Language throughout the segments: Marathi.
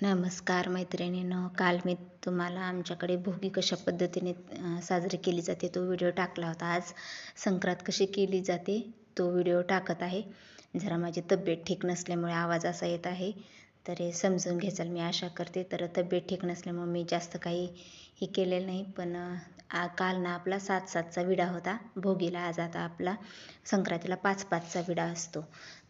नमस्कार मैत्रिणींनो. काल मी तुम्हाला आमच्याकडे भोगी कशा पद्धतीने साजरी केली जाते तो व्हिडिओ टाकला होता. आज संक्रांत कशी केली जाते तो व्हिडिओ टाकत आहे. जरा माझी तब्येत ठीक नसल्यामुळे आवाज असा येत आहे. तर हे समजून घ्यायचाल. मी आशा करते तर तब्येत ठीक नसल्यामुळे मी जास्त काही हे केलेलं नाही. पण आ काल ना आपला सात सातचा विडा होता. भोगीला आज आता आपला संक्रांतीला पाच पाचचा विडा असतो.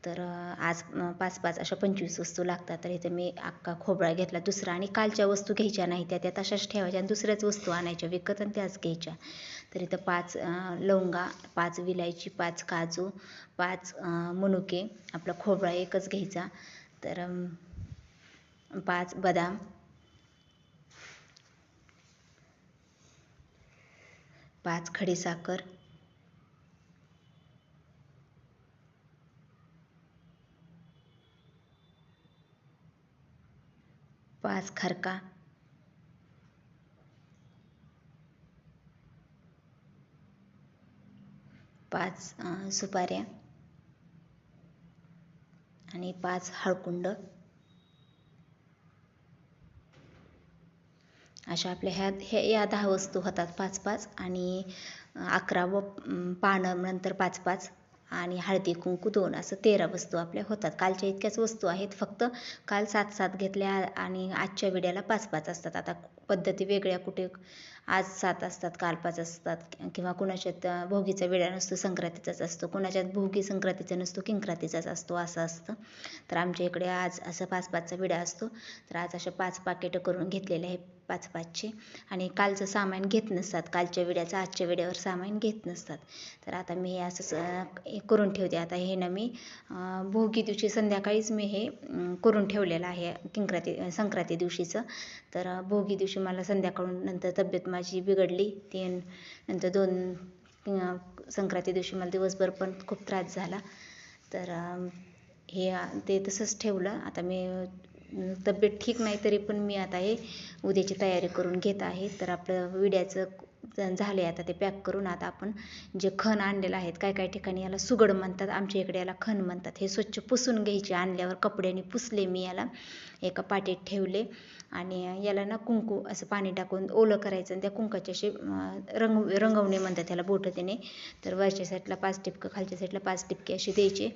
तर आज पाच पाच अशा पंचवीस वस्तू लागतात. तर इथं मी अख्खा खोबळा घेतला दुसरा आणि कालच्या वस्तू घ्यायच्या नाही. त्या त्या तशाच ठेवायच्या आणि दुसऱ्याच वस्तू आणायच्या. विकत आणि त्याच घ्यायच्या. तर इथं पाच लवंगा पाच विलायची पाच काजू पाच मनुके आपला खोबळा एकच घ्यायचा. तर पाच बदाम. पाच खडीसाखर पाच खरका. पाच सुपाऱ्या. आणि पाच हळकुंड. अशा आपल्या ह्या ह्या या दहा वस्तू होतात पाच पाच आणि अकरा व पानं नंतर पाच पाच आणि हळदी कुंकू दोन असं तेरा वस्तू आपल्या होतात. कालच्या इतक्याच वस्तू आहेत फक्त काल सात सात घेतल्या आणि आजच्या विड्याला पाच पाच असतात. आता पद्धती वेगळ्या कुठे आज सात असतात काल पाच असतात किंवा कुणाच्यात भोगीचा विडा नसतो संक्रांतीचाच असतो कुणाच्यात भोगी संक्रांतीचा नसतो किंक्रांतीचाच असतो असं असतं. तर आमच्या इकडे आज असं पाच पाचचा विडा असतो. तर आज अशा पाच पाकिटं करून घेतलेले आहे पाच पाचचे आणि कालचं सामान घेत नसतात कालच्या विड्याचं आजच्या विड्यावर सामान घेत नसतात. तर आता मी हे असंच हे करून ठेवते. आता हे ना मी भोगी दिवशी संध्याकाळीच मी हे करून ठेवलेलं आहे किंक्रांती संक्रांती दिवशीचं. तर भोगी दिवशी मला संध्याकाळून नंतर तब्येत माझी बिघडली. ती नंतर दोन संक्रांती दिवशी मला दिवसभर पण खूप त्रास झाला. तर हे ते तसंच ठेवलं. आता मी तब्येत ठीक नाही तरी पण मी आता हे उद्याची तयारी करून घेत आहे. तर आपलं विड्याचं झाले आता ते पॅक करून आता आपण जे खण आणलेलं आहेत काय काय ठिकाणी याला सुगड म्हणतात आमच्या इकडे याला खण म्हणतात. हे स्वच्छ पुसून घ्यायचे आणल्यावर कपड्याने पुसले मी याला. एका पाटीत ठेवले आणि याला ना कुंकू असं पाणी टाकून ओलं करायचं आणि त्या कुंकाचे असे रंग रंगवणे म्हणतात त्याला बोटं त्याने. तर वरच्या साईडला पाच टिपकं खालच्या साईडला पाच टिपके असे द्यायचे.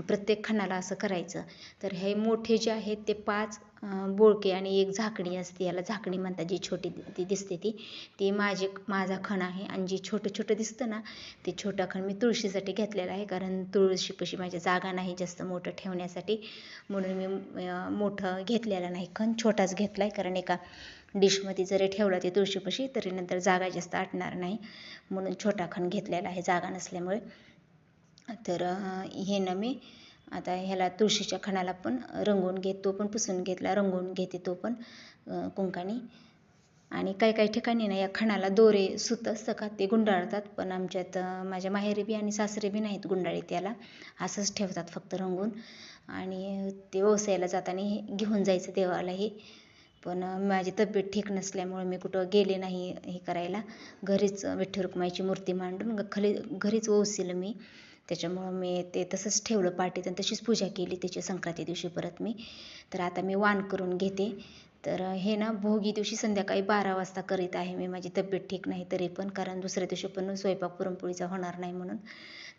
प्रत्येक खणाला असं करायचं. तर हे मोठे जे आहेत ते पाच बोळके आणि एक झाकणी असते याला झाकणी म्हणतात जी छोटी ती दिसते ती. ती माझी माझा खण आहे आणि जी छोटं छोटं दिसतं ना ते छोटा खण मी तुळशीसाठी घेतलेला आहे. कारण तुळशीपाशी माझ्या जागा नाही जास्त मोठं ठेवण्यासाठी. म्हणून मी मोठं घेतलेलं नाही खण छोटाच घेतला आहे कारण एका डिशमध्ये जरी ठेवला ते तुळशीपाशी तरी नंतर जागा जास्त आटणार नाही. म्हणून छोटा खण घेतलेला आहे जागा नसल्यामुळे. तर हे ना मी आता ह्याला तुळशीच्या खणाला पण रंगवून घेत तो पण पुसून घेतला रंगवून घेते तो पण कुंकणी कुंकाने. आणि काही काही ठिकाणी ना या खणाला दोरे सुत असतं का ते गुंडाळतात पण आमच्यात माझ्या माहेरी बी आणि सासरे बी नाहीत गुंडाळी त्याला असंच ठेवतात फक्त रंगून आणि ते व्यवसायाला जाताना हे घेऊन जायचं देवाला हे. पण माझी तब्येत ठीक नसल्यामुळे मी कुठं गेले नाही हे करायला. घरीच विठ्ठल रुक्माईची मूर्ती मांडून खाली घरीच ओवसिलं मी. त्याच्यामुळं मी ते तसंच ठेवलं पाटीत आणि तशीच पूजा केली त्याची संक्रांती दिवशी परत मी. तर आता मी वाण करून घेते. तर हे ना भोगी दिवशी संध्याकाळी बारा वाजता करीत आहे मी. माझी तब्येत ठीक नाही तरी पण कारण दुसऱ्या दिवशी पण स्वयंपाक पुरणपोळीचा होणार नाही म्हणून.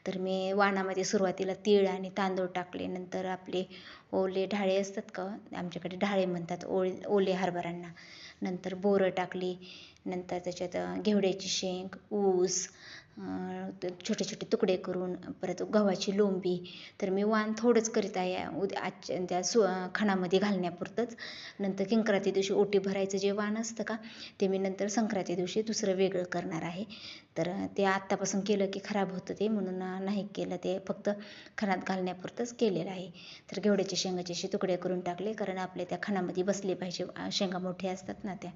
तर मी वाणामध्ये सुरुवातीला तीळ आणि तांदूळ टाकले. नंतर आपले ओले ढाळे असतात का आमच्याकडे ढाळे म्हणतात ओले ओले हरभऱ्यांना. नंतर बोरं टाकली. नंतर त्याच्यात घेवड्याची शेंग ऊस छोटे छोटे तुकडे करून परत गव्हाची लोंबी तर मी वाण थोडंच करीत आहे. उद्या आजच्या त्या सु खणामध्ये घालण्यापुरतंच. नंतर किंक्रांती दिवशी ओटी भरायचं जे वाण असतं का ते मी नंतर संक्रांती दिवशी दुसरं वेगळं करणार आहे. तर ते आत्तापासून केलं की खराब होतं ते म्हणून नाही केलं ते फक्त खणात घालण्यापुरतंच केलेलं आहे. तर घेवड्याचे शेंगाचे असे तुकडे करून टाकले कारण आपल्या त्या खणामध्ये बसले पाहिजे शेंगा मोठ्या असतात ना त्या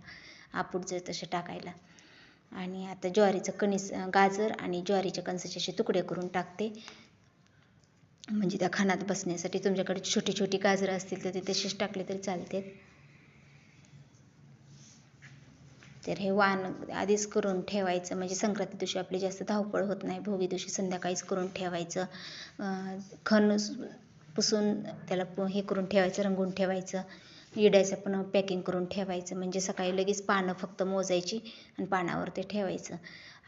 आपूट जर तसे टाकायला. आणि आता ज्वारीचं कणीस गाजर आणि ज्वारीच्या कणसाचे असे तुकडे करून टाकते. म्हणजे त्या खानात बसण्यासाठी तुमच्याकडे छोटी छोटी गाजरं असतील तर ते तसेच टाकले तरी चालते तर हे वाण आधीच करून ठेवायचं. म्हणजे संक्रांती दिवशी आपली जास्त धावपळ होत नाही. भोगी दिवशी संध्याकाळीच करून ठेवायचं. अं, खण पुसून त्याला हे करून ठेवायचं रंगून ठेवायचं. इड्याचं पण पॅकिंग करून ठेवायचं. म्हणजे सकाळी लगेच पानं फक्त मोजायची आणि पानावर ते ठेवायचं.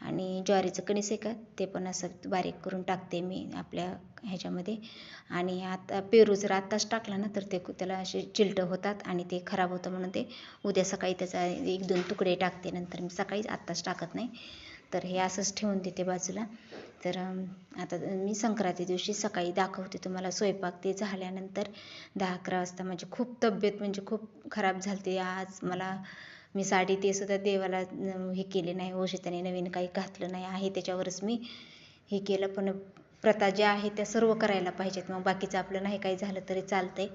आणि ज्वारीचं कणीस आहे का ते पण असं बारीक करून टाकते मी आपल्या ह्याच्यामध्ये. आणि आता पेरू जर आत्ताच टाकला ना तर ते त्याला असे चिलटं होतात आणि ते खराब होतं म्हणून ते उद्या सकाळी त्याचा एक दोन तुकडे टाकते. नंतर मी सकाळीच आत्ताच टाकत नाही. तर हे असंच ठेवून देते बाजूला. तर आता मी संक्रांती दिवशी सकाळी दाखवते तुम्हाला स्वयंपाक. ते झाल्यानंतर दहा अकरा वाजता माझी खूप तब्येत म्हणजे खूप खराब झाली आज मला मी साडी ते सुद्धा देवाला हे केले नाही. हो, औषधाने नवीन काही घातलं नाही आहे. त्याच्यावरच मी हे केलं. पण प्रथा ज्या आहेत त्या सर्व करायला पाहिजेत. मग बाकीचं आपलं नाही काही झालं तरी चालतंय.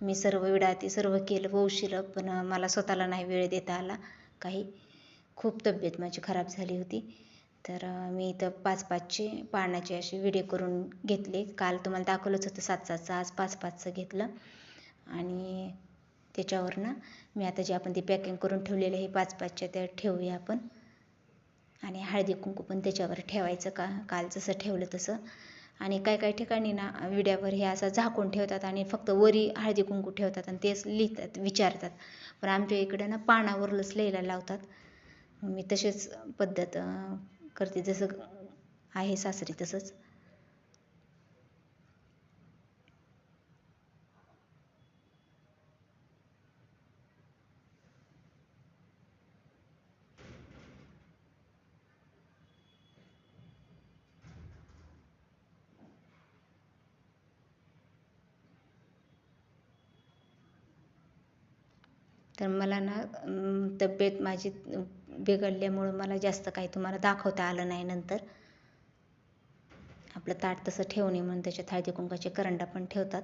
मी सर्व विडाती सर्व केलं. वौशिलं पण मला स्वतःला नाही वेळ देता आला. काही खूप तब्येत माझी खराब झाली होती. तर मी इथं पाच पाचचे पानाचे असे विडे करून घेतले. काल तुम्हाला दाखवलंच होतं सात सातचं आज पाच पाचचं घेतलं. आणि त्याच्यावर ना मी आता जे आपण ते पॅकिंग करून ठेवलेले हे पाच पाचच्या त्या ठेवूया आपण. आणि हळदी कुंकू पण त्याच्यावर ठेवायचं का काल जसं ठेवलं तसं. आणि काही काही ठिकाणी ना विड्यावर हे असं झाकून ठेवतात आणि फक्त वरी हळदी कुंकू ठेवतात आणि तेच लिहितात विचारतात. पण आमच्या इकडं ना पानावरच लिहायला लावतात. मी तसेच पद्धत करते जसं आहे सासरी तसंच. तर मला ना तब्येत माझी बिघडल्यामुळं मला जास्त काही तुम्हाला दाखवता आलं नाही नंतर. आपलं ताट तसं ठेवू नये म्हणून त्याच्यात हळदी कुंकाचे करंडा पण ठेवतात.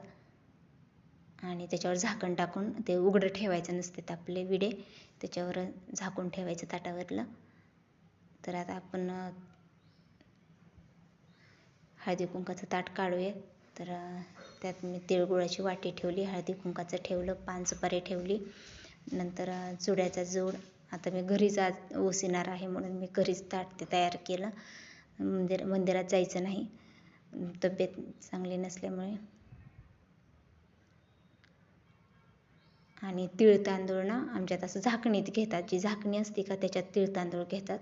आणि त्याच्यावर झाकण टाकून ते उघडं ठेवायचं नसते आपले विडे. त्याच्यावर झाकून ठेवायचं ताटावरलं. तर आता आपण हळदी कुंकाचं ताट काढूया. तर त्यात मी तिळगुळाची वाटी ठेवली हळदी कुंकाचं ठेवलं पान सुपारी ठेवली. नंतर चुड्याचा जोड. आता मी घरीच आज ओसिणार आहे म्हणून मी घरीच ताट ते तयार केलं. मंदिर मंदिरात जायचं नाही. तब्येत चांगली नसल्यामुळे. आणि तीळ तांदूळ ना आमच्यात असं झाकणीत घेतात. जी झाकणी असते का त्याच्यात तीळ तांदूळ घेतात.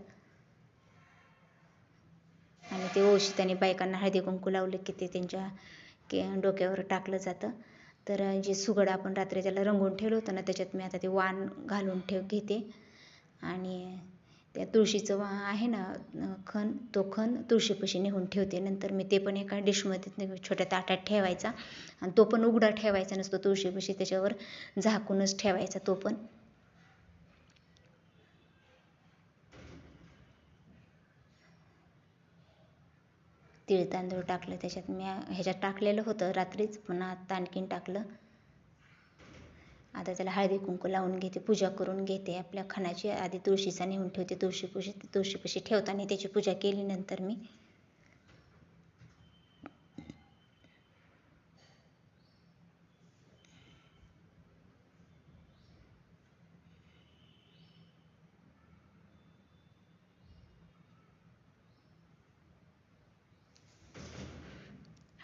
आणि ते ओशिताने बायकांना हळदी कुंकू लावले की ते त्यांच्या के डोक्यावर टाकलं जातं. तर जे सुगड आपण रात्री त्याला रंगून ठेवलं होतं ना त्याच्यात मी आता ते वाण घालून ठेव घेते. आणि त्या तुळशीचं वा आहे ना खण तो खण तुळशीपाशी नेऊन ठेवते. नंतर मी ते पण एका डिशमध्ये छोट्या ताटात ठेवायचा. आणि तो पण उघडा ठेवायचा नसतो तुळशीपाशी त्याच्यावर झाकूनच ठेवायचा तो पण. तीळ तांदूळ टाकलं त्याच्यात मी ह्याच्यात टाकलेलं होतं रात्रीच पुन्हा आता आणखीन टाकलं. आता त्याला हळदी कुंकू लावून घेते पूजा करून घेते. आपल्या खणाची आधी तुळशीचा नेऊन ठेवते तुळशीपाशी तुळशीपाशी ठेवताना त्याची पूजा केली नंतर मी.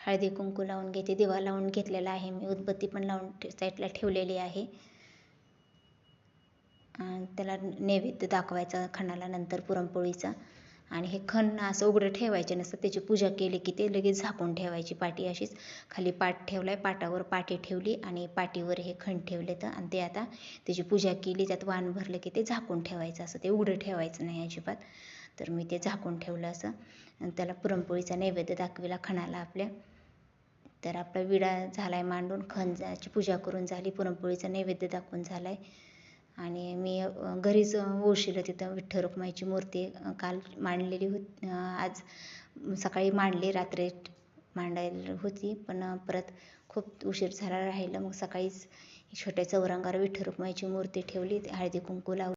हळदी कुंकू लावून घेते दिवा लावून घेतलेला आहे. मी उदबत्ती पण लावून साईडला ठेवलेली आहे. त्याला नैवेद्य दाखवायचा खणाला नंतर पुरणपोळीचा. आणि हे खण असं उघडं ठेवायचे नसतं. त्याची पूजा केली की ते लगेच झाकून ठेवायची पाटी अशीच. खाली पाट ठेवला आहे पाटावर पाटी ठेवली आणि पाटीवर हे खण ठेवले तर आणि ते आता त्याची पूजा केली त्यात वाण भरलं की ते झाकून ठेवायचं. असं ते उघडं ठेवायचं नाही अजिबात. तर मी ते झाकून ठेवलं असं. आणि त्याला पुरणपोळीचा नैवेद्य दाखविला खणाला आपल्या. तर आपला विडा झाला आहे मांडून खंजाची पूजा करून झाली पुरणपोळीचा नैवेद्य दाखवून झाला आहे आणि मी घरीच ओळशीला तिथं विठ्ठल रुक्माईची मूर्ती काल मांडलेली होती आज सकाळी मांडली रात्री मांडायला होती. पण परत खूप उशीर झाला राहिलं. मग सकाळीच छोट्या चौरंगावर विठ्ठल रुक्माईची मूर्ती ठेवली हळदी कुंकू लावली